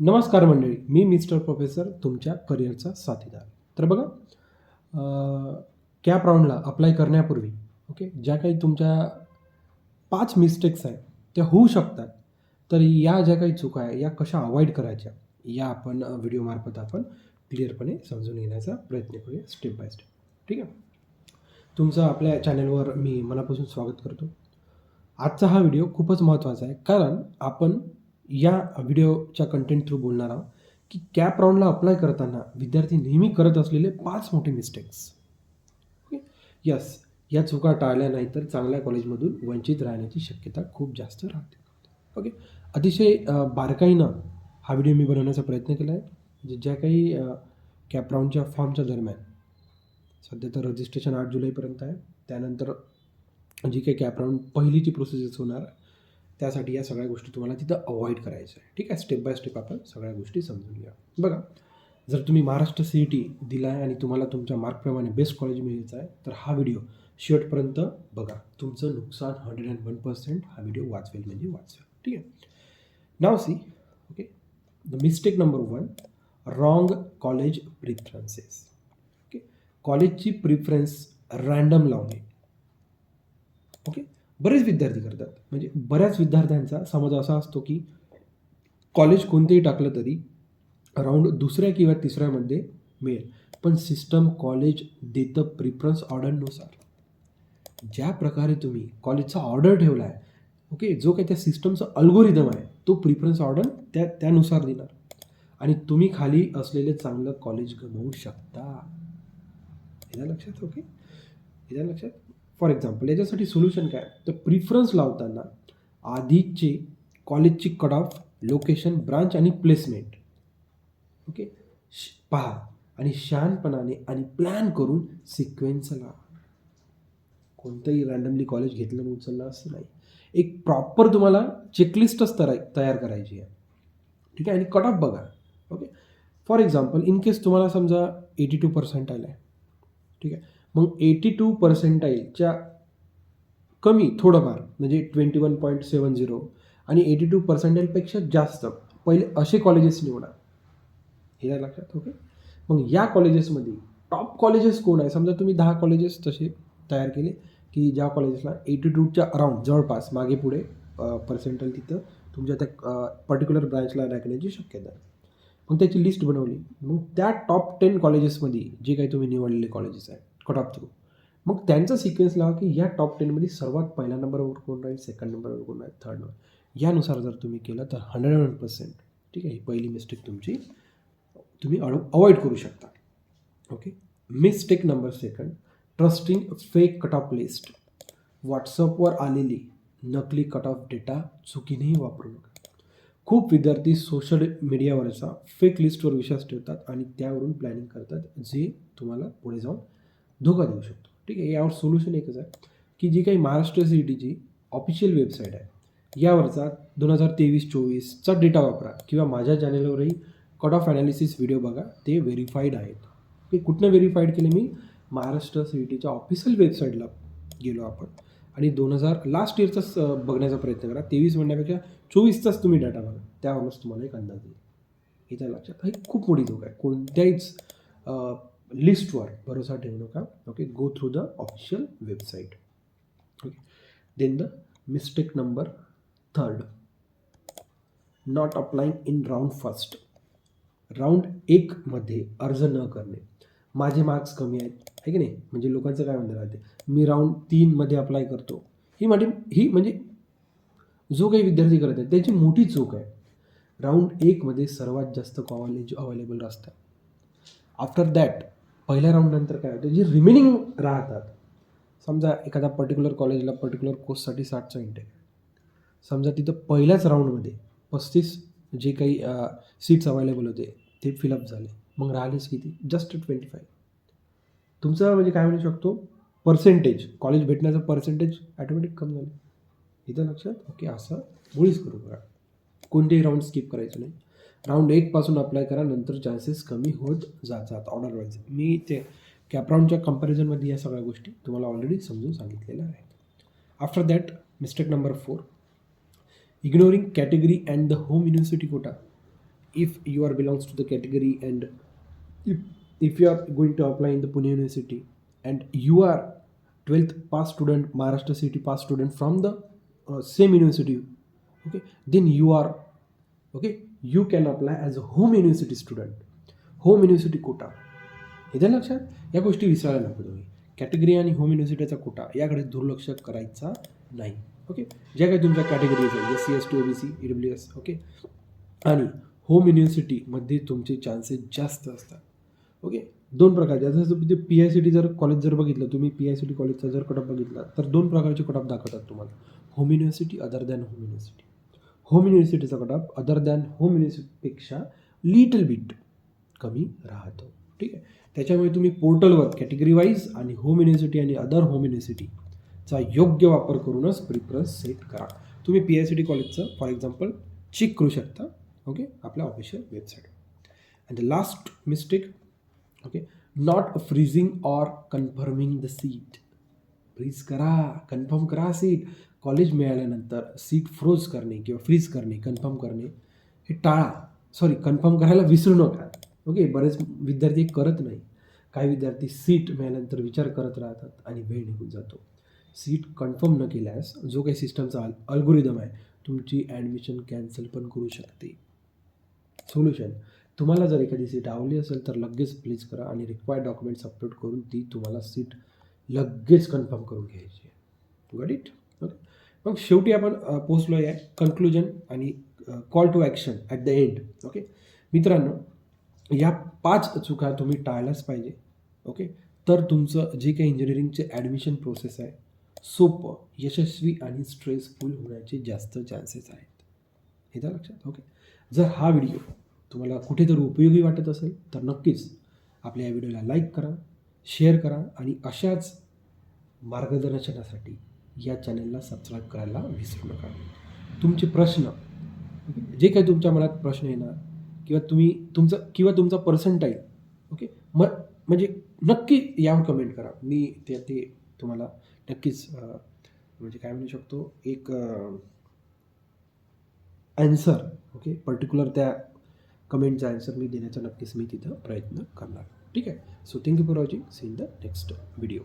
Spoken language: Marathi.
नमस्कार मंडळी मी मिस्टर प्रोफेसर तुमच्या करिअरचा साथीदार. तर बघा कॅप राऊंडला अप्लाय करण्यापूर्वी ओके ज्या काही तुमच्या पाच मिस्टेक्स आहेत त्या होऊ शकतात. तर या ज्या काही चुका आहे या कशा अवॉइड करायच्या या आपण व्हिडिओमार्फत आपण क्लिअरपणे समजून घेण्याचा प्रयत्न करूया स्टेप बाय स्टेप ठीक आहे? तुमचं आपल्या चॅनलवर मी मनापासून स्वागत करतो. आजचा हा व्हिडिओ खूपच महत्त्वाचा आहे कारण आपण या व्हिडिओच्या कंटेंट थ्रू बोलणार आहोत की कॅप राऊंडला अप्लाय करताना विद्यार्थी नेहमी करत असलेले पाच मोठे मिस्टेक्स ओके यस या चुका टाळल्या नाही तर चांगल्या कॉलेजमधून वंचित राहण्याची शक्यता खूप जास्त राहते. ओके अतिशय बारकाईनं हा व्हिडिओ मी बनवण्याचा प्रयत्न केला आहे ज्या काही कॅप राऊंडच्या फॉर्मच्या दरम्यान सध्या तर रजिस्ट्रेशन आठ जुलैपर्यंत आहे. त्यानंतर जी काही कॅप राऊंड पहिलीची प्रोसेस होणार त्यासाठी या सगळ्या गोष्टी तुम्हाला तिथं अवॉइड करायच्या आहे. ठीक आहे? स्टेप बाय स्टेप आपण सगळ्या गोष्टी समजून घ्या बघा जर तुम्ही महाराष्ट्र सी ई टी दिला आहे आणि तुम्हाला तुमच्या मार्कप्रमाणे बेस्ट कॉलेज मिळायचं आहे तर हा व्हिडिओ शेवटपर्यंत बघा. तुमचं नुकसान हंड्रेड अँड वन पर्सेंट हा व्हिडिओ वाचवेल म्हणजे वाचवेल. ठीक आहे? नाव see okay the mistake number one wrong college preferences okay कॉलेजची प्रिफरन्स रँडम लावणे. ओके बरेच विद्यार्थी करतात. म्हणजे बऱ्याच विद्यार्थ्यांचा समज असा असतो की कॉलेज कोणतेही टाकलं तरी अराऊंड दुसऱ्या किंवा तिसऱ्यामध्ये मिळेल. पण सिस्टम कॉलेज देतं प्रिफरन्स ऑर्डरनुसार ज्या प्रकारे तुम्ही कॉलेजचा ऑर्डर ठेवला आहे ओके जो काही त्या सिस्टमचा अल्गोरिदम आहे तो प्रिफरन्स ऑर्डर त्या त्यानुसार देणार. आणि तुम्ही खाली असलेले चांगलं कॉलेज गमवू शकता. येत्या लक्षात? ओके येत्या लक्षात? फॉर एक्झाम्पल याच्यासाठी सोल्युशन काय? तर प्रिफरन्स लावताना आधीचे कॉलेजची कट ऑफ लोकेशन ब्रांच आणि प्लेसमेंट. ओके? श- पहा. आणि शहाणपणाने आणि प्लॅन करून सिक्वेन्स लावा कोणतंही रँडमली कॉलेज घेतलं आणि उचललं असं नाही. एक प्रॉपर तुम्हाला चेकलिस्टच तयार तयार करायची आहे. ठीक आहे? आणि कट ऑफ बघा. Okay? For example in case तुम्हाला समजा एटी टू पर्सेंट आलं आहे ठीक आहे? मग एटी टू पर्सेंटाईलच्या कमी थोडंफार म्हणजे twenty one point seven zero आणि एटी टू पर्सेंटाईलपेक्षा जास्त पहिले असे कॉलेजेस निवडा. हे लक्षात ओके मग या कॉलेजेसमध्ये टॉप कॉलेजेस कोण आहे समजा तुम्ही दहा कॉलेजेस तसे तयार केले की ज्या कॉलेजेसला एटी टूच्या अराऊंड जवळपास मागे पुढे पर्सेंटाईल तिथं तुमच्या त्या पर्टिक्युलर ब्रँचला राखण्याची शक्यता आहे. मग त्याची लिस्ट बनवली. मग त्या टॉप टेन कॉलेजेसमध्ये जे काही तुम्ही निवडलेले कॉलेजेस आहेत कट ऑफ थ्रू. मग त्यांचा सिक्वेन्स लावा की या टॉप टेनमध्ये सर्वात पहिल्या नंबरवर कोण राहील सेकंड नंबरवर कोण राहील थर्ड नंबर यानुसार जर तुम्ही केलं तर हंड्रेड हंड्रेड पर्सेंट ठीक आहे? ही पहिली मिस्टेक तुमची तुम्ही अवॉइड करू शकता. Okay mistake number second trusting fake cut off list व्हॉट्सअपवर आलेली नकली कट ऑफ डेटा चुकीनेही वापरू नका. खूप विद्यार्थी सोशल मीडियावरचा फेक लिस्टवर विश्वास ठेवतात आणि त्यावरून प्लॅनिंग करतात जे तुम्हाला पुढे जाऊन धोका देऊ शकतो. ठीक आहे यावर सोल्युशन एकच आहे की जी काही महाराष्ट्र सी टीची ऑफिशियल वेबसाईट आहे यावरचा दोन हजार तेवीस चोवीसचा डेटा वापरा किंवा माझ्या चॅनेलवरही कट ऑफ ॲनालिसिस व्हिडिओ बघा ते व्हेरीफाईड आहेत. ते कुठनं व्हेरीफाईड केले मी? महाराष्ट्र सी टीच्या ऑफिशियल वेबसाईटला गेलो आपण. आणि दोन हजार लास्ट इयरचाच बघण्याचा प्रयत्न करा. तेवीस म्हणण्यापेक्षा चोवीसचाच तुम्ही डाटा बघा. त्यावरूनच तुम्हाला एक अंदाज येईल. इथं लक्षात हा खूप मोठी धोका आहे. कोणत्याहीच लिस्टवर भरोसा ठेवू नका. Okay go through the official website okay then the mistake number third not applying in round first round एकमध्ये अर्ज न करणे. माझे मार्क्स कमी आहेत आहे की नाही? म्हणजे लोकांचं काय म्हणणं राहते? मी राऊंड तीनमध्ये अप्लाय करतो. ही माझी ही म्हणजे जो काही विद्यार्थी करत आहेत त्याची मोठी चूक आहे. राऊंड एकमध्ये सर्वात जास्त कॉलेज अवेलेबल असतात आफ्टर दॅट पहिल्या राऊंडनंतर काय होतं? जे रिमेनिंग राहतात. समजा एखाद्या पर्टिक्युलर कॉलेजला पर्टिक्युलर कोर्ससाठी साठचा इंटेक समजा तिथं पहिल्याच राऊंडमध्ये पस्तीस जे काही सीट्स अवेलेबल होते ते फिलअप झाले. मग राहिलेच किती? जस्ट ट्वेंटी फाईव्ह तुमचं म्हणजे काय म्हणू शकतो? पर्सेंटेज कॉलेज भेटण्याचं पर्सेंटेज ॲटोमॅटिक कमी झालं. इथं लक्षात? ओके असं मुळीच करू बघा कोणतेही राऊंड स्किप करायचं नाही. राऊंड एकपासून अप्लाय करा नंतर चान्सेस कमी होत ऑर्डर ऑर्डरवाईज मी ते कॅपराऊंडच्या कंपॅरिझनमध्ये या सगळ्या गोष्टी तुम्हाला ऑलरेडी समजून सांगितलेल्या आहेत. After that mistake number four ignoring category and the home university quota if you are belongs to the category and if you are going to apply in the Pune university and you are twelfth pass student Maharashtra city pass student from the same university okay then you are okay, you can apply as a home university student, home university quota. येत्या लक्षात? या गोष्टी विसरायला नको तुम्ही. कॅटेगरी आणि होम युनिव्हर्सिटीचा कोटा याकडे दुर्लक्ष करायचा नाही. ओके ज्या काही तुमच्या कॅटेगरीज आहे S C S T O B C E W S okay आणि होम युनिव्हर्सिटीमध्ये तुमचे चान्सेस जास्त असतात. ओके दोन प्रकारचे आता जसं ते पी आय सी टी जर कॉलेज जर बघितलं तुम्ही पी आय सी टी कॉलेजचा जर कटअप बघितला तर दोन प्रकारचे कटअप दाखवतात तुम्हाला. Home university other than home university home युनिव्हर्सिटीचा cut off other than home युनिव्हर्सिटीपेक्षा little bit कमी राहतो. ठीक आहे? त्याच्यामुळे तुम्ही पोर्टलवर कॅटेगरी वाईज आणि होम युनिव्हर्सिटी आणि अदर होम युनिव्हर्सिटीचा योग्य वापर करूनच प्रिफरन्स सेट करा. तुम्ही पी आय सी टी कॉलेजचं फॉर एक्झाम्पल चेक करू शकता. ओके आपल्या official website and the last mistake okay not freezing or confirming the seat freeze करा कन्फर्म करा सीट कॉलेज मिळाल्यानंतर सीट फ्रोज करणे किंवा फ्रीज करणे कन्फर्म करणे हे टाळा. सॉरी कन्फर्म करायला विसरू नका. ओके बरेच विद्यार्थी करत नाही. काही विद्यार्थी सीट मिळाल्यानंतर विचार करत राहतात आणि वेळ निघून जातो. सीट कन्फर्म न केल्यास जो काही सिस्टमचा अल अल्गोरिदम आहे तुमची ॲडमिशन कॅन्सल पण करू शकते. सोल्युशन तुम्हाला जर एखादी सीट आवडली असेल तर लगेच प्लीज करा आणि रिक्वायर्ड डॉक्युमेंट्स अपलोड करून ती तुम्हाला सीट लगेच कन्फर्म करून घ्यायची गट इट मग शेवटी आपण पोहोचलो पोचलो आहे कन्क्लुजन आणि call to action at the end okay मित्रांनो या पाच चुका तुम्ही टाळल्याच पाहिजे. ओके तर तुमचं जे काही इंजिनिअरिंगचे ॲडमिशन प्रोसेस आहे सोपं यशस्वी आणि स्ट्रेसफुल होण्याचे जास्त चान्सेस आहेत. हे तर लक्षात. ओके जर हा व्हिडिओ तुम्हाला कुठेतरी उपयोगी वाटत असेल तर नक्कीच आपल्या या व्हिडिओला लाईक करा शेअर करा आणि अशाच मार्गदर्शनासाठी या चॅनलला सबस्क्राईब करायला विसरू नका. तुमचे प्रश्न जे काही तुमच्या मनात प्रश्न येणार किंवा तुम्ही तुमचं किंवा तुमचा पर्सेंटाईल ओके म म्हणजे नक्की यावर कमेंट करा. मी ते ते तुम्हाला नक्कीच म्हणजे काय म्हणू शकतो? एक ॲन्सर ओके पर्टिक्युलर त्या कमेंटचा ॲन्सर मी देण्याचा नक्कीच मी तिथं प्रयत्न करणार. ठीक आहे? So thank you for watching see in the next video